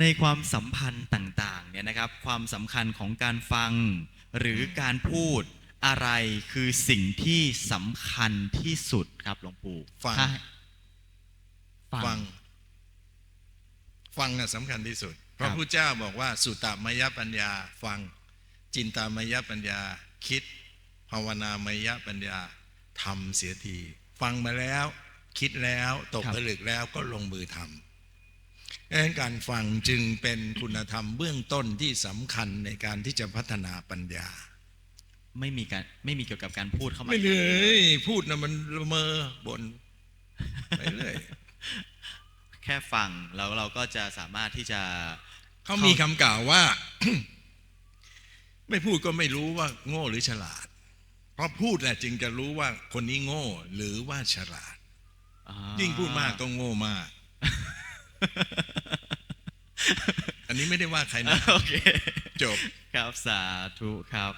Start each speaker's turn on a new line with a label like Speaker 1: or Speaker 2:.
Speaker 1: ในความสัมพันธ์ต่างๆเนี่ยนะครับ ความสำคัญของการฟังหรือการพูดอะไรคือสิ่งที่สำคัญที่สุดครับหลวงปู่
Speaker 2: ฟัง
Speaker 1: ถ้า
Speaker 2: ฟังฟังน่ะสำคัญที่สุด เพราะพระเจ้าบอกว่า สุตตมยปัญญา ฟัง จินตามยปัญญา คิด ภาวนามยปัญญาทำเสียที ฟังมาแล้ว คิดแล้ว ตกผลึกแล้วก็ลงมือทำ ดังนั้นการฟังจึงเป็นคุณธรรมเบื้องต้นที่สำคัญในการที่จะพัฒนาปัญญา
Speaker 1: ไม่มีการไม่มีเกี่ยวกับการพูดเข้ามา
Speaker 2: ไม่เลยพูดนะมันละเมอบนไปเรื่อย
Speaker 1: แค่ฟังแล้วเราก็จะสามารถที่จะ
Speaker 2: เขามีคำกล่าวว่า ไม่พูดก็ไม่รู้ว่าโง่หรือฉลาด เพราะพูดแหละจึงจะรู้ว่าคนนี้โง่หรือว่าฉลาด
Speaker 1: อ่า
Speaker 2: ยิ่งพูดมากก็โง่มาก อันนี้ไม่ได้ว่าใครนะ
Speaker 1: โอเค
Speaker 2: จบ
Speaker 1: ครับ สาธุครับ